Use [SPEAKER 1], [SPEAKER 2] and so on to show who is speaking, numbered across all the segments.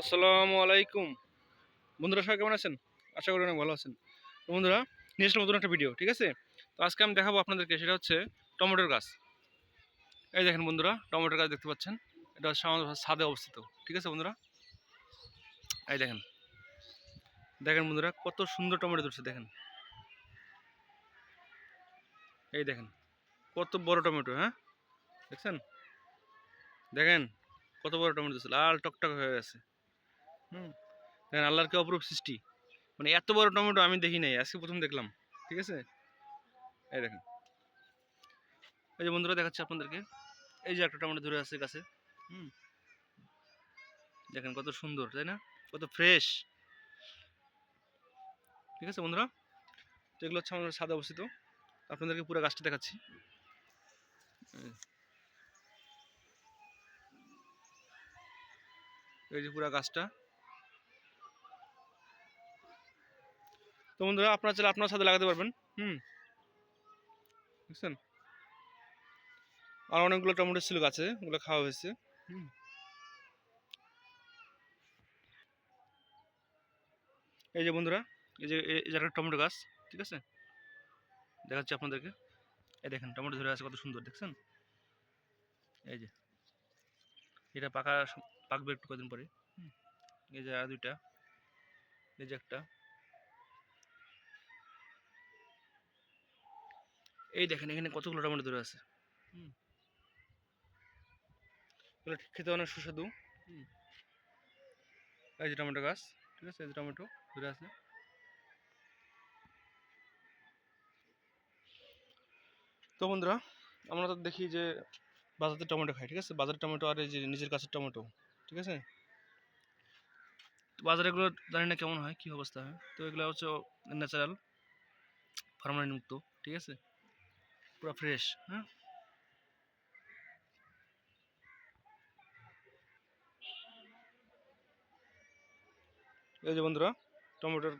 [SPEAKER 1] আসসালামু আলাইকুম। বন্ধুরা, সবাই কেমন আছেন? আশা করি অনেক ভালো আছেন। তো বন্ধুরা, নিয়ে আসলাম নতুন একটা ভিডিও ঠিক আছে? তো আজকে আমি দেখাবো আপনাদেরকে, সেটা হচ্ছে টমেটোর গাছ। এই দেখেন বন্ধুরা, টমেটোর গাছ দেখতে পাচ্ছেন? এটা হচ্ছে আমাদের ছাদে অবস্থিত, ঠিক আছে বন্ধুরা? এই দেখেন। দেখেন বন্ধুরা, কত সুন্দর টমেটো ধরছে, দেখেন। এই দেখেন, কত বড় টমেটো হ্যাঁ? দেখছেন? দেখেন, কত বড় টমেটো ধরছে, লাল টকটক হয়ে গেছে হুম। দেখেন আল্লাহর কি অপরূপ সৃষ্টি। মানে এত বড় টমেটো আমি দেখি নাই, আজকে প্রথম দেখলাম, ঠিক আছে? এই দেখেন। এই যে বন্ধুরা, দেখাচ্ছি আপনাদেরকে। এই যে একটা টমেটো ধরে আছে গাছে, হুম। দেখেন কত সুন্দর, তাই না? কত ফ্রেশ। ঠিক আছে বন্ধুরা? তো এগুলো হচ্ছে আমাদের সাদা অবস্থিত। আপনাদেরকে পুরো গাছটা দেখাচ্ছি। এই। এই যে পুরো গাছটা। তো বন্ধুরা, আপনারা চাইলে আপনার সাথে লাগাতে পারবেন। হুম। বুঝছেন আর অনেকগুলো টমেটো ছিল গাছে, ওগুলো খাওয়া হয়েছে। হুম। এই যে বন্ধুরা, এই যে এই যে টমেটো গাছ, ঠিক আছে? দেখাচ্ছি আপনাদেরকে। এই দেখেন, টমেটো ধরে আছে, কত সুন্দর, দেখছেন? এই যে। এটা পাকা, পাকবে একটু কদিন পরে। এই যে, আর দুইটা। এই যে একটা। এই দেখেন এখানে কতগুলো টমেটো ধরে আছে? এগুলো খেতে অনেক সুস্বাদু। হুম। এই যে টমেটো গাছ ঠিক আছে? এই যে টমেটো ধরে আছে। তো বন্ধুরা আমরা তো দেখি যে বাজারে টমেটো খাই ঠিক আছে? বাজারের টমেটো আর এই যে নিজের কাছের টমেটো ঠিক আছে? তো বাজারে এগুলো জানি না কেমন হয় কী অবস্থা হয়? তো এগুলো হচ্ছে ন্যাচারাল ফার্মালিন মুক্ত ঠিক আছে? পুরো ফ্রেশ হ্যাঁ এই যে বন্ধুরা, টমেটোর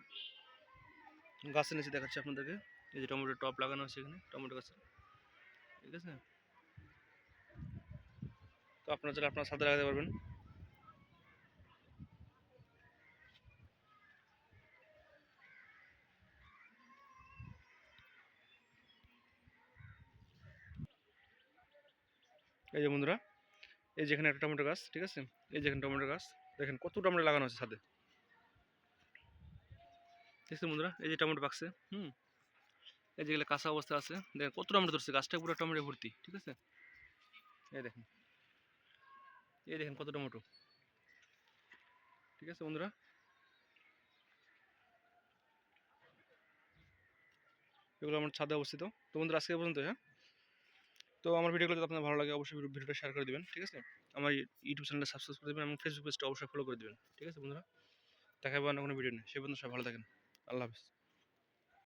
[SPEAKER 1] গাছের নিচে দেখাচ্ছি আপনাদেরকে। এই যে টমেটোর টপ লাগানো আছে এখানে, টমেটো গাছের ঠিক আছে? তো আপনারা চাইলে আপনার সাথে লাগাতে পারবেন। এই যে বন্ধুরা, এই যেখানে একটা টমেটো গাছ, ঠিক আছে? এই যেখানে টমেটো গাছ, দেখেন কত টমেটো লাগানো আছে ছাদে। দেখছেন বন্ধুরা? এই যে টমেটো পাকছে হুম? এই যেগুলো কাঁচা অবস্থা আছে, দেখেন কত টমেটো ধরছে, গাছটা পুরো টমেটো ভর্তি, ঠিক আছে? এই দেখেন এই দেখেন কত টমেটো ঠিক আছে বন্ধুরা? এগুলো আমার ছাদে অবস্থিত। তো বন্ধুরা, আজকে পর্যন্ত হ্যাঁ? তো আমার ভিডিওগুলো যদি আপনার ভালো লাগে, অবশ্যই ভিডিও- ভিডিওটা শেয়ার করে দিবেন, ঠিক আছে? আমার ইউটিউব চ্যানেলটা সাবস্ক্রাইব করে দেবেন এবং ফেসবুক পেজটা অবশ্যই ফলো করে দেবেন, ঠিক আছে বন্ধুরা? দেখা হবে অন্য কোনো ভিডিও নেই সেই পর্যন্ত সব ভালো থাকেন, আল্লাহ হাফিজ।